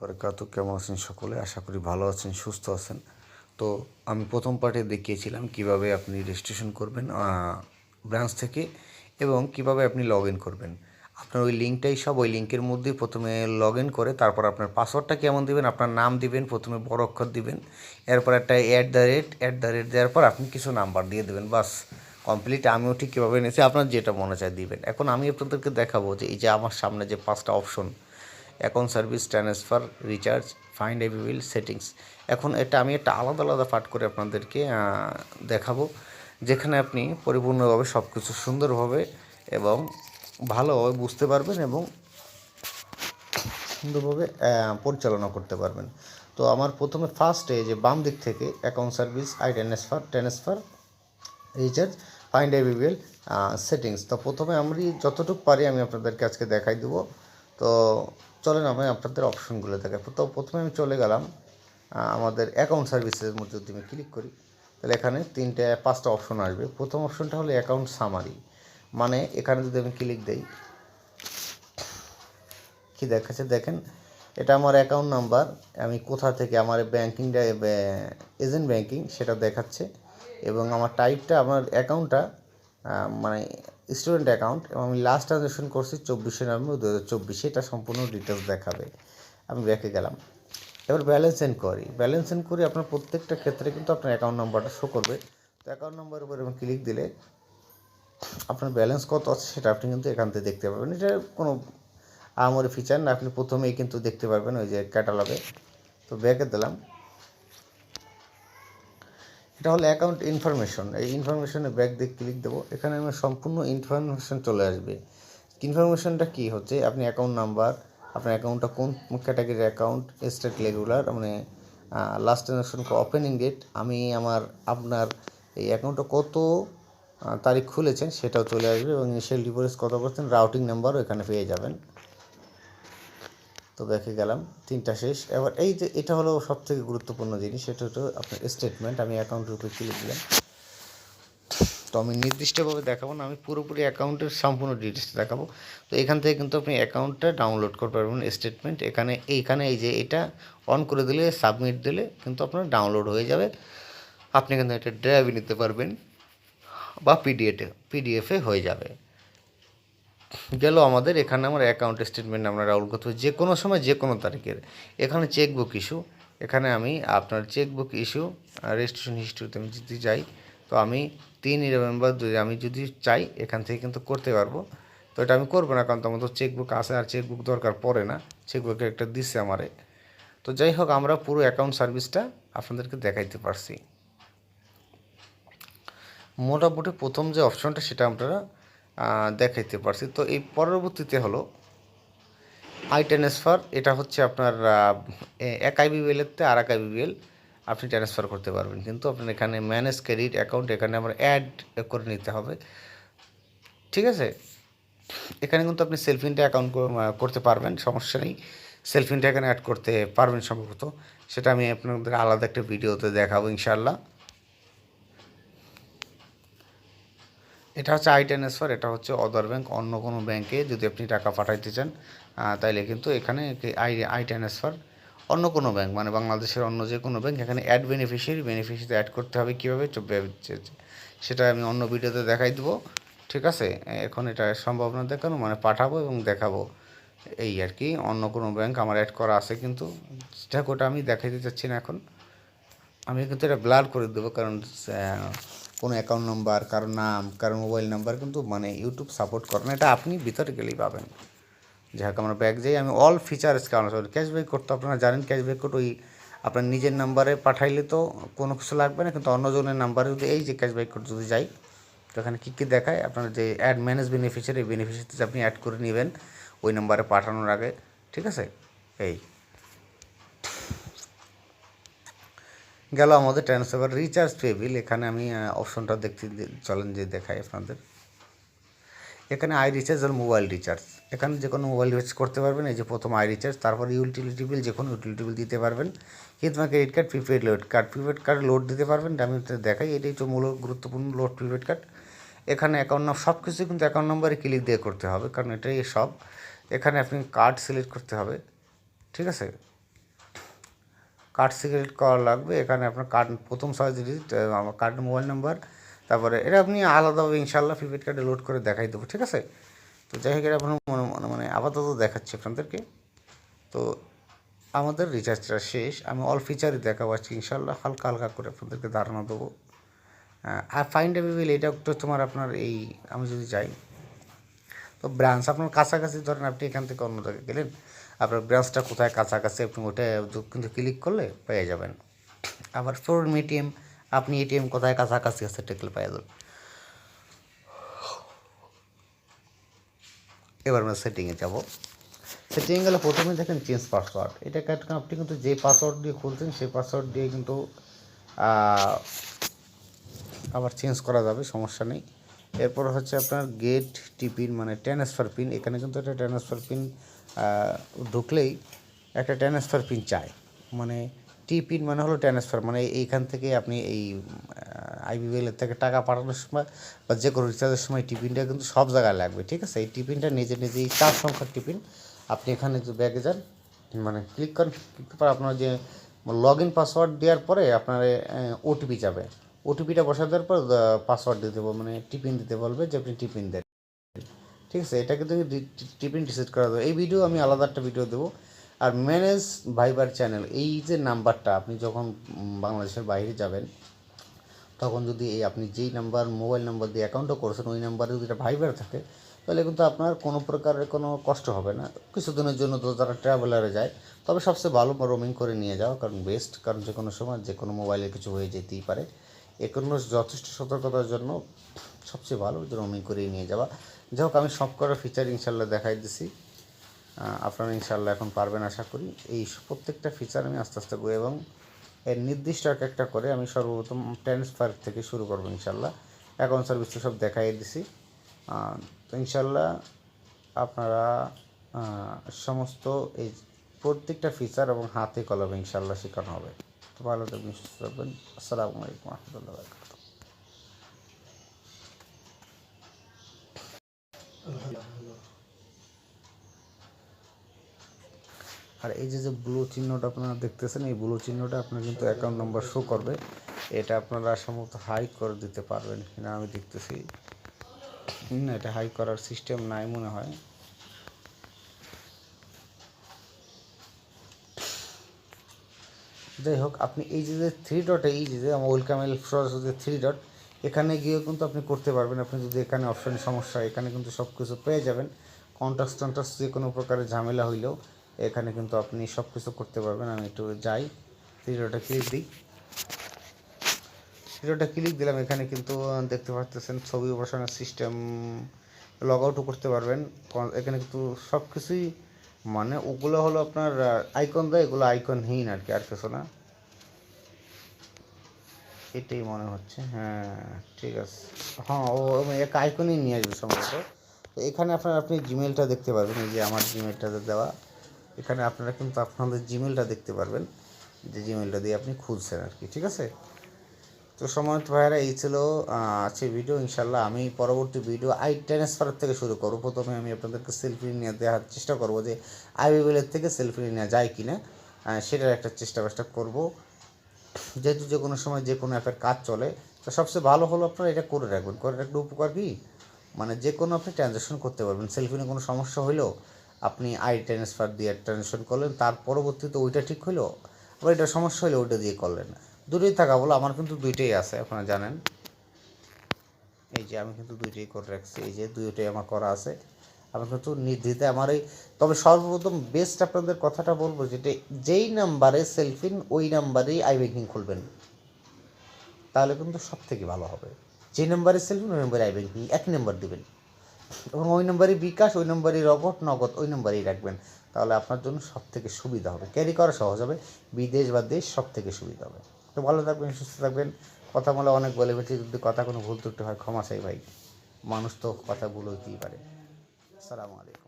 বারাকাতু, কেমন আছেন সকলে? আশা করি ভালো আছেন, সুস্থ আছেন। তো আমি প্রথম পার্টে দেখিয়েছিলাম কীভাবে আপনি রেজিস্ট্রেশন করবেন ব্রাঞ্চ থেকে এবং কীভাবে আপনি লগ ইন করবেন। আপনার ওই লিঙ্কটাই সব ওই লিঙ্কের মধ্যেই প্রথমে লগ ইন করে, তারপর আপনার পাসওয়ার্ডটা কেমন দিবেন, আপনার নাম দিবেন, প্রথমে বড় অক্ষর দিবেন, এরপর একটা at the rate at the rate দেওয়ার পর আপনি কিছু নাম্বার দিয়ে দেবেন, বাস। কমপ্লিট আমিও ঠিক কীভাবে এনেছি, আপনার যেটা মনে চায় দিবেন। এখন আমি আপনাদেরকে দেখাবো যে এই যে আমার সামনে যে পাঁচটা option account service transfer recharge find AV bill settings এখন এটা আমি একটা আলাদা আলাদা পাঠ করে আপনাদেরকে দেখাবো, যেখানে আপনি পরিপূর্ণভাবে সব কিছু সুন্দরভাবে এবং ভালোভাবে বুঝতে পারবেন এবং সুন্দরভাবে পরিচালনা করতে পারবেন। তো আমার প্রথমে ফার্স্টে যে বাম দিক থেকে account service I transfer transfer recharge find AVBL settings তো প্রথমে আমি যতটুকু পারি আমি আপনাদেরকে আজকে দেখাই দেবো। তো চলেন আমি আপনাদের অপশনগুলো দেখাই। তো প্রথমে আমি চলে গেলাম আমাদের অ্যাকাউন্ট সার্ভিসের মধ্যে যদি আমি ক্লিক করি, তাহলে এখানে তিনটে, পাঁচটা অপশন আসবে। প্রথম অপশনটা হলো অ্যাকাউন্ট সামারি মানে এখানে যদি আমি ক্লিক দিই, কি দেখাচ্ছে? দেখেন, এটা আমার অ্যাকাউন্ট নাম্বার আমি কোথা থেকে আমার ব্যাঙ্কিংটা এজেন্ট ব্যাঙ্কিং সেটা দেখাচ্ছে, এবং আমার টাইপটা আমার অ্যাকাউন্টটা মানে স্টুডেন্ট অ্যাকাউন্ট এবং আমি লাস্ট ট্রানজ্যাকশন করছি চব্বিশে নভেম্বর দু হাজার চব্বিশে। এটা সম্পূর্ণ ডিটেলস দেখাবে। আমি ব্যাকে গেলাম। এবার ব্যালেন্স এনকোয়ারি ব্যালেন্স এনকোয়ারি আপনার প্রত্যেকটা ক্ষেত্রে কিন্তু আপনার অ্যাকাউন্ট নাম্বারটা শো করবে। তো অ্যাকাউন্ট নাম্বারের উপর আমি ক্লিক দিলে আপনার ব্যালেন্স কত আছে সেটা আপনি কিন্তু এখান থেকে দেখতে পাবেন এটা কোনো আমার ফিচার না, আপনি প্রথমেই কিন্তু দেখতে পারবেন ওই যে ক্যাটালগে তো ব্যাকে দিলাম। এটা হলো অ্যাকাউন্ট ইনফরমেশন এই ইনফরমেশনে ব্যাক দিয়ে ক্লিক দেবো। এখানে আমার সম্পূর্ণ ইনফরমেশন চলে আসবে। ইনফরমেশনটা কী হচ্ছে? আপনি অ্যাকাউন্ট নাম্বার আপনার অ্যাকাউন্টটা কোন ক্যাটাগরির অ্যাকাউন্ট স্টেট রেগুলার মানে লাস্ট ট্রানজাকশন ওপেনিং ডেট আমি আমার, আপনার এই অ্যাকাউন্টটা কত তারিখ খুলেছেন সেটাও চলে আসবে এবং ইনিশিয়াল ডিপোজিট কত করছেন রাউটিং নাম্বারও এখানে পেয়ে যাবেন। তো দেখে গেলাম, তিনটা শেষ। এবার এই যে এটা হলো সব থেকে গুরুত্বপূর্ণ জিনিস, সেটা হলো আপনার স্টেটমেন্ট আমি অ্যাকাউন্টের উপরে ক্লিক দিলাম। তো আমি নির্দিষ্টভাবে দেখাবো না, আমি পুরোপুরি অ্যাকাউন্টের সম্পূর্ণ ডিটেলস দেখাবো। তো এখান থেকে কিন্তু আপনি অ্যাকাউন্টটা ডাউনলোড করতে পারবেন স্টেটমেন্ট এখানে, এইখানে এই যে এটা অন করে দিলে সাবমিট দিলে কিন্তু আপনার ডাউনলোড হয়ে যাবে। আপনি কিন্তু এটা ড্রাইভে নিতে পারবেন, বা পিডিএফে পিডিএফে হয়ে যাবে। গেল আমাদের, এখানে আমার অ্যাকাউন্ট স্টেটমেন্ট আমরা রাউল করতে যে কোনো সময় যে কোনো তারিখের। এখানে চেকবুক ইস্যু এখানে আমি আপনার চেকবুক ইস্যু রেজিস্ট্রেশন হিস্ট্রিতে আমি যদি যাই, তো আমি তিন নভেম্বর আমি যদি চাই, এখান থেকে কিন্তু করতে পারব। তো এটা আমি করব না, কারণ তোমার তো চেকবুক আছে, আর চেকবুক দরকার পড়ে না। চেকবুকে একটা দিচ্ছে আমারে। তো যাই হোক, আমরা পুরো অ্যাকাউন্ট সার্ভিসটা আপনাদেরকে দেখাইতে পারছি। মোটামুটি প্রথম যে অপশনটা সেটা আপনারা দেখাইতে পারছি। তো এই পরবর্তীতে হলো আই ট্রান্সফার এটা হচ্ছে আপনার এক আইবিবিএলেতে আর এক আই আইবিবিএল আপনি ট্রান্সফার করতে পারবেন। কিন্তু আপনার এখানে ম্যানেজ ক্রেডিট অ্যাকাউন্ট এখানে আমার অ্যাড করে নিতে হবে। ঠিক আছে? এখানে কিন্তু আপনি সেলফিনটা অ্যাকাউন্ট করতে পারবেন, সমস্যা নেই। সেলফিনটা এখানে অ্যাড করতে পারবেন সম্ভবত। সেটা আমি আপনাদের আলাদা একটা ভিডিওতে দেখাবো ইনশাল্লাহ এটা হচ্ছে আই ট্রান্সফার এটা হচ্ছে অদার ব্যাংক অন্য কোনো ব্যাংকে যদি আপনি টাকা পাঠাইতে চান তাইলে কিন্তু এখানে আই আই ট্রান্সফার অন্য কোনো ব্যাংক মানে বাংলাদেশের অন্য যে কোনো ব্যাংক এখানে অ্যাড বেনিফিশিয়ারি বেনিফিশিয়ারি অ্যাড করতে হবে কীভাবে? সেটা আমি অন্য ভিডিওতে দেখাই দেবো, ঠিক আছে? এখন এটা সম্ভব না দেখানো মানে পাঠাবো এবং দেখাবো। এই আর কি, অন্য কোনো ব্যাংক আমার অ্যাড করা আছে কিন্তু সেটা ওটা আমি দেখাইতে চাচ্ছি না এখন। আমি কিন্তু এটা ব্লার করে দেবো, কারণ কোনো অ্যাকাউন্ট নাম্বার কারও নাম, কারও মোবাইল নাম্বার কিন্তু মানে ইউটিউব সাপোর্ট করে না। এটা আপনি ভিতরে গেলেই পাবেন। যাই হোক, আমরা ব্যাগ যাই। আমি অল ফিচার্স কারণ ক্যাশব্যাক করতে আপনারা জানেন ক্যাশব্যাক কোড ওই আপনার নিজের নাম্বারে পাঠাইলে তো কোনো কিছু লাগবে না, কিন্তু অন্যজনের নাম্বারে যদি এই যে ক্যাশব্যাক কোড যদি যাই, তো এখানে কী কী দেখায়? আপনার যে অ্যাড ম্যানেজ বেনিফিশিয়ারি বেনিফিশিয়ারিতে আপনি অ্যাড করে নেবেন, ওই নাম্বারে পাঠানোর আগে, ঠিক আছে? এই। গেল আমাদের ট্রান্সফার রিচার্জ পেবিল এখানে আমি অপশনটা দেখতে চলেন যে দেখাই আপনাদের। এখানে আই রিচার্জ আর মোবাইল রিচার্জ এখানে যে কোনো মোবাইল রিচার্জ করতে পারবেন, এই যে প্রথম আই রিচার্জ তারপর ইউটিলিটি বিল যে কোনো ইউটিলিটি বিল দিতে পারবেন। কিন্তু তোমার credit card prepaid load card prepaid card load দিতে পারবেন, আমি দেখাই, এটাই তো মূল গুরুত্বপূর্ণ লোড প্রিপেড কার্ড এখানে অ্যাকাউন্ট সব কিছু কিন্তু অ্যাকাউন্ট নাম্বারে ক্লিক দিয়ে করতে হবে, কারণ এটাই সব। এখানে আপনি কার্ড সিলেক্ট করতে হবে, ঠিক আছে? কার্ড সিগারেট করা লাগবে। এখানে আপনার কার্ড প্রথম ছয় ডিজিট আমার কার্ড মোবাইল নাম্বার তারপরে এটা আপনি আলাদাভাবে ইনশাল্লাহ প্রিপেড কার্ডে লোড করে দেখাই দেবো, ঠিক আছে? তো যাই হোক, এটা আপনার মনে মনে মানে আপাতত দেখাচ্ছি আপনাদেরকে। তো আমাদের রিচার্জটা শেষ। আমি অল ফিচারই দেখাবো আজকে ইনশাল্লাহ হালকা হালকা করে আপনাদেরকে ধারণা দেবো। আর ফাইন ডেবিল এটা একটু তোমার আপনার এই, আমি যদি যাই তো ব্রাঞ্চ আপনার কাছাকাছি ধরেন আপনি এখান থেকে অন্য জায়গায় গেলেন, আপনার ব্রাঞ্চটা কোথায় কাছাকাছি আপনি ওটা কিন্তু ক্লিক করলে পেয়ে যাবেন। আবার ফোরন এটিএম আপনি এটিএম কোথায় কাছাকাছি আছে টেকলে পেয়ে যাবেন। এবার আমরা সেটিংয়ে যাব। সেটিংয়ে গেলে প্রথমে দেখেন চেঞ্জ পাসওয়ার্ড এটা আপনি কিন্তু যে পাসওয়ার্ড দিয়ে খুলছেন, সেই পাসওয়ার্ড দিয়ে কিন্তু আবার চেঞ্জ করা যাবে, সমস্যা নেই। এরপর হচ্ছে আপনার গেট টিপিন মানে ট্রান্সফার পিন এখানে কিন্তু একটা ট্রান্সফার পিন ঢুকলেই একটা ট্রান্সফার পিন চায় মানে টি পিন মানে হলো ট্রান্সফার মানে এইখান থেকে আপনি এই আইবিএলের থেকে টাকা পাঠানোর সময় বা যে কোনো রিচার্জের সময় টিপিনটা কিন্তু সব জায়গায় লাগবে, ঠিক আছে? এই টিপিনটা নিজে নিজেই চার সংখ্যার টিপিন আপনি এখানে যে ব্যাগে যান মানে ক্লিক করেন ক্লিক করার আপনার যে লগ ইন পাসওয়ার্ড দেওয়ার পরে আপনার ওটিপি যাবে। ওটিপিটা বসা দেওয়ার পর পাসওয়ার্ড দিতে বলবে মানে টিপিন দিতে বলবে যে আপনি টিপিন দেন। ঠিক আছে? এটাকে কিন্তু টিপিন ডিসাইড করা যাবে এই ভিডিও আমি আলাদা একটা ভিডিও দেবো। আর ম্যানেজ ভাইবার চ্যানেল এই যে নাম্বারটা, আপনি যখন বাংলাদেশের বাইরে যাবেন, তখন যদি এই আপনি যেই নাম্বার, মোবাইল নাম্বার দিয়ে অ্যাকাউন্টও করেছেন, ওই নাম্বারে যদি এটা ভাইবার থাকে, তাহলে কিন্তু আপনার কোনো প্রকারের কোনো কষ্ট হবে না। কিছুদিনের জন্য তো তারা ট্রাভেলারে যায়, তবে সবচেয়ে ভালো রোমিং করে নিয়ে যাওয়া কারণ বেস্ট কারণ যে কোনো সময় যে কোনো মোবাইলে কিছু হয়ে যেতেই পারে। এ কোনো যথেষ্ট সতর্কতার জন্য সবচেয়ে ভালো রোমিং করে নিয়ে যাওয়া। যাই হোক, আমি সব করা ফিচার ইনশাল্লাহ দেখাই দিছি। আপনারা ইনশাল্লাহ এখন পারবেন আশা করি। এই প্রত্যেকটা ফিচার আমি আস্তে আস্তে করব এবং এর নির্দিষ্ট এক একটা করে আমি সর্বপ্রথম ট্রান্সফার থেকে শুরু করব ইনশাল্লাহ অ্যাকাউন্ট সার্ভিস সব দেখাই দিছি। তো ইনশাল্লাহ আপনারা সমস্ত এই প্রত্যেকটা ফিচার এবং হাতে কলমে ইনশাল্লাহ শেখানো হবে। ভালো থাকবেন সুস্থ থাকবেন আসসালামু আলাইকুম রহমতুল্লাহ আর এই যে যে ব্লু চিহ্নটা আপনারা দেখতেছেন, এই ব্লু চিহ্নটা আপনার কিন্তু অ্যাকাউন্ট নাম্বার শো করবে। এটা আপনারা সম্ভবত হাই করে দিতে পারবেন কিনা আমি দেখতেছি। এটা হাই করার সিস্টেম নাই মনে হয়। যাই হোক, আপনি এই যে যে থ্রি ডটে এই যে আমার ওয়েলকাম এল ফ্রস যে থ্রি ডট এখানে গিয়েও কিন্তু আপনি করতে পারবেন। আপনি যদি এখানে অপশানের সমস্যা, এখানে কিন্তু সব কিছু পেয়ে যাবেন। কন্ট্যাক্ট টন্টাক্ট যে কোনো প্রকারের ঝামেলা হইলেও এখানে কিন্তু আপনি সব কিছু করতে পারবেন। আমি একটু যাই থ্রি ডটে ক্লিক দিই। থ্রিডটে ক্লিক দিলাম, এখানে কিন্তু দেখতে পাচ্ছেন ছবি বসানোর সিস্টেম লগ আউটও করতে পারবেন। এখানে কিন্তু সব কিছুই মানে ওগুলো হলো আপনার আইকন দেয়, এগুলো আইকনহীন আর কি, আর কিছু না। এটাই মনে হচ্ছে। হ্যাঁ ঠিক আছে। হ্যাঁ ও এক আইকনই নিয়ে আসবে সম্ভবত তো এখানে আপনার, আপনি জিমেলটা দেখতে পারবেন, এই যে আমার জিমেলটাতে দেওয়া। এখানে আপনারা কিন্তু আপনাদের জিমেলটা দেখতে পারবেন। যে জিমেলটা দিয়ে আপনি খুঁজছেন আর কি, ঠিক আছে? তো সময়ত ভাইরা এই ছিল আছে ভিডিও ইনশাল্লাহ আমি পরবর্তী ভিডিও আই ট্রান্সফার থেকে শুরু করব। প্রথমে আমি আপনাদেরকে সেলফি নিয়ে দেওয়ার চেষ্টা করব যে আইবিএলের থেকে সেলফি নেওয়া যায় কি না সেটার একটা চেষ্টা চেষ্টা করব। যেহেতু যে কোনো সময় যে কোনো অ্যাপের কাজ চলে, তো সবচেয়ে ভালো হলো আপনারা এটা করে রাখবেন। করে রাখলে উপকার কি? মানে যে কোনো আপনি ট্রানজ্যাকশন করতে পারবেন। সেলফি নিয়ে কোনো সমস্যা হইলেও আপনি আই ট্রান্সফার দিয়ে ট্রানজ্যাকশন করলেন, তার পরবর্তীতে ওইটা ঠিক হইল? আবার এটা সমস্যা হলে ওইটা দিয়ে করলেন। দুটোই থাকা বলো আমার কিন্তু দুইটাই আছে, আপনারা জানেন। এই যে আমি কিন্তু দুইটাই করে রাখছি, এই যে দুইটাই আমার করা আছে। আমি কিন্তু নির্দ্বিতে আমার এই তবে সর্বপ্রথম বেস্ট আপনাদের কথাটা বলব যেটা যেই নাম্বারে সেলফিন ওই নাম্বারেই আই ব্যাংকিং খুলবেন। তাহলে কিন্তু সব থেকে ভালো হবে। যে নাম্বারে সেলফিন ওই নাম্বারে আই ব্যাংকিং এক নাম্বার দেবেন। এবং ওই নম্বরে বিকাশ, ওই নম্বরে রবট নগদ, ওই নম্বরেই রাখবেন। তাহলে আপনার জন্য সব থেকে সুবিধা হবে। ক্যারি করা সহজ হবে। বিদেশ বা দেশ সব থেকে সুবিধা হবে। তো ভালো থাকবেন, সুস্থ থাকবেন। কথা বলে অনেক বলে ফেলছি, যদি কথা কোনো ভুল ত্রুটি হয়, ক্ষমা চাই ভাই। মানুষ তো কথা ভুল হইতেই পারে। আসসালামু আলাইকুম